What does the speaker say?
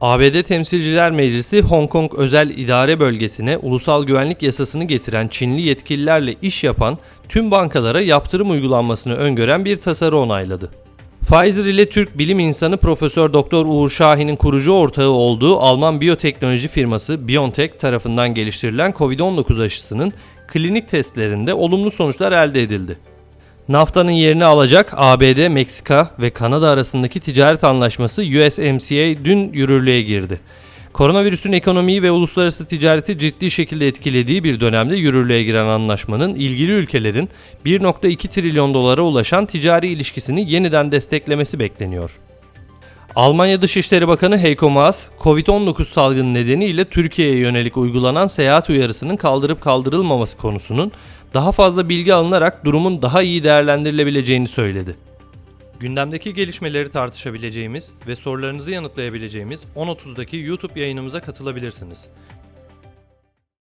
ABD Temsilciler Meclisi Hong Kong Özel İdare Bölgesi'ne ulusal güvenlik yasasını getiren Çinli yetkililerle iş yapan tüm bankalara yaptırım uygulanmasını öngören bir tasarı onayladı. Pfizer ile Türk bilim insanı Profesör Doktor Uğur Şahin'in kurucu ortağı olduğu Alman biyoteknoloji firması BioNTech tarafından geliştirilen COVID-19 aşısının klinik testlerinde olumlu sonuçlar elde edildi. NAFTA'nın yerini alacak ABD, Meksika ve Kanada arasındaki ticaret anlaşması USMCA dün yürürlüğe girdi. Koronavirüsün ekonomiyi ve uluslararası ticareti ciddi şekilde etkilediği bir dönemde yürürlüğe giren anlaşmanın ilgili ülkelerin 1.2 trilyon dolara ulaşan ticari ilişkisini yeniden desteklemesi bekleniyor. Almanya Dışişleri Bakanı Heiko Maas, Covid-19 salgını nedeniyle Türkiye'ye yönelik uygulanan seyahat uyarısının kaldırıp kaldırılmaması konusunun daha fazla bilgi alınarak durumun daha iyi değerlendirilebileceğini söyledi. Gündemdeki gelişmeleri tartışabileceğimiz ve sorularınızı yanıtlayabileceğimiz 10.30'daki YouTube yayınımıza katılabilirsiniz.